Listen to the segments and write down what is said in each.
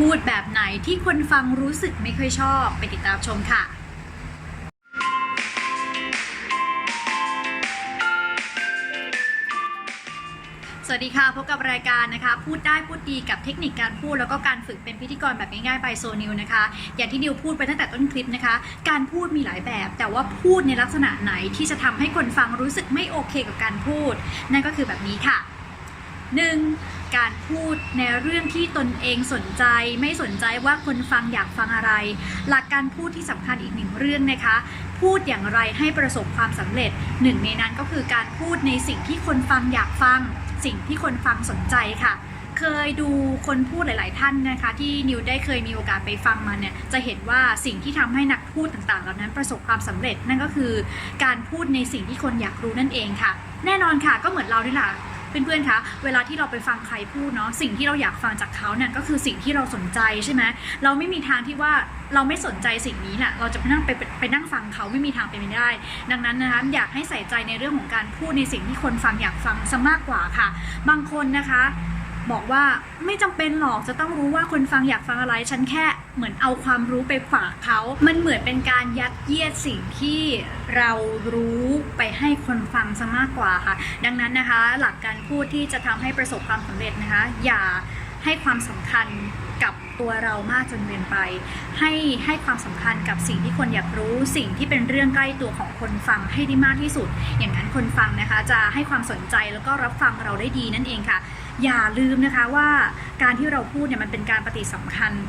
พูดแบบไหนที่คนฟังรู้สึกไม่ค่อยชอบ ไปติดตามชมค่ะ สวัสดีค่ะ พบกับรายการนะคะ พูดได้พูดดีกับเทคนิคการพูดแล้วก็การฝึกเป็นพิธีกรแบบง่ายๆ by โซนิวนะคะ อย่างที่นิวพูดไปตั้งแต่ต้นคลิปนะคะ การพูดมีหลายแบบ แต่ว่าพูดในลักษณะไหนที่จะทำให้คนฟังรู้สึกไม่โอเคกับการพูด นั่นก็คือแบบนี้ค่ะ 1. การพูดในเรื่องที่ตนเองสนใจ ไม่สนใจว่าคนฟังอยากฟังอะไร หลักการพูดที่สำคัญอีกหนึ่งเรื่องนะคะ พูดอย่างไรให้ประสบความสำเร็จหนึ่งในนั้นก็คือการพูดในสิ่งที่คนฟังอยากฟัง สิ่งที่คนฟังสนใจค่ะเคยดูคนพูดหลาย ๆ ท่านนะคะ ที่นิวได้เคยมีโอกาสไปฟังมาเนี่ยจะเห็นว่าสิ่งที่ทำให้นักพูดต่างๆ เหล่านั้นประสบความสำเร็จนั่นก็คือ การพูดในสิ่งที่คนอยากรู้นั่นเองค่ะ แน่นอนค่ะก็เหมือนเรานี่แหละ เพื่อนๆ คะ เวลาที่เราไปฟังใครพูดเนาะ สิ่งที่เราอยากฟังจากเขาเนี่ยก็คือสิ่งที่เราสนใจใช่ไหมเราไม่มีทางที่ว่าเราไม่สนใจสิ่งนี้แหละเราจะไปนั่งไปไปนั่งฟังเขาไม่มีทางเป็นไปได้ ดังนั้นนะคะอยากให้ใส่ใจในเรื่องของการพูดในสิ่งที่คนฟังอยากฟังซะมากกว่าค่ะ บางคนนะคะ บอกว่าไม่จำเป็นหรอกจะต้องรู้ว่าคนฟังอยากฟังอะไร ฉันแค่เหมือนเอาความรู้ไปฝากเขา มันเหมือนเป็นการยัดเยียดสิ่งที่เรารู้ไปให้คนฟังซะมากกว่าค่ะ ดังนั้นนะคะ หลักการพูดที่จะทำให้ประสบความสำเร็จนะคะ อย่า ให้ความสำคัญกับตัวเรามากจนเกินไป ให้ให้ความสำคัญกับสิ่งที่คนอยากรู้ สิ่งที่เป็นเรื่องใกล้ตัวของคนฟังให้ได้มากที่สุด อย่างนั้นคนฟังนะคะ จะให้ความสนใจแล้วก็รับฟังเราได้ดีนั่นเองค่ะ อย่าลืมนะคะว่าการที่เราพูดเนี่ยมันเป็นการปฏิสัมพันธ์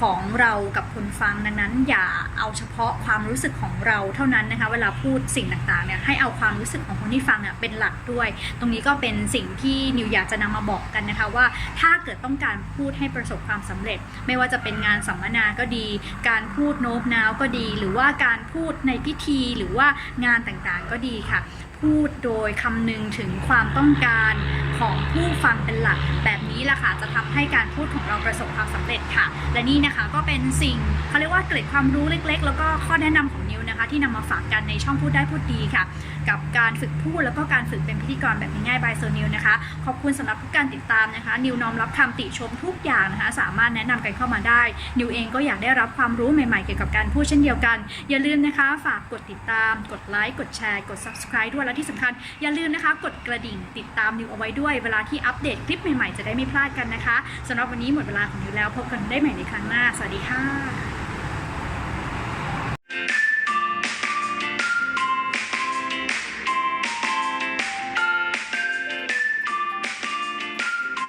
ของเรากับคนฟังดังนั้น อย่าเอาเฉพาะความรู้สึกของเราเท่านั้นนะคะเวลาพูดสิ่งต่างๆเนี่ยให้เอาความรู้สึกของคนที่ฟังเนี่ยเป็นหลักด้วย ตรงนี้ก็เป็นสิ่งที่นิวอยากจะนำมาบอกกันนะคะว่าถ้าเกิดต้องการพูดให้ประสบความสำเร็จ ไม่ว่าจะเป็นงานสัมมนาก็ดี การพูดโน้มน้าวก็ดี หรือว่าการพูดในพิธีหรือว่างานต่างๆก็ดีค่ะ พูดโดยคำนึงถึงความต้องการของผู้ฟังเป็นหลัก แบบนี้ล่ะค่ะจะทำให้การพูดของเราประสบความสำเร็จค่ะ และนี่นะคะก็เป็นสิ่งเขาเรียกว่าเกร็ดความรู้เล็ก ๆ แล้วก็ข้อแนะนำของนิวนะคะ ที่นำมาฝากกันในช่องพูดได้พูดดีค่ะ กับการฝึกพูดแล้วก็การฝึกเป็นพิธีกรแบบง่ายๆบายโซนิวนะคะ ขอบคุณสำหรับทุกการติดตามนะคะ นิวน้อมรับคำติชมทุกอย่างนะคะ สามารถแนะนำกันเข้ามาได้ นิวเองก็อยากได้รับความรู้ใหม่ๆเกี่ยวกับการพูดเช่นเดียวกัน อย่าลืมนะคะ ฝากกดติดตาม กดไลค์กดแชร์กด subscribe ด้วยและที่สำคัญอย่าลืมนะคะ กดกระดิ่งติดตามนิวเอาไว้ด้วยเวลาที่อัปเดตคลิปใหม่ๆ จะได้ไม่พลาดกันนะคะสำหรับวันนี้หมดเวลาของนิวแล้วพบกันได้ใหม่ในครั้งหน้า สวัสดีค่ะ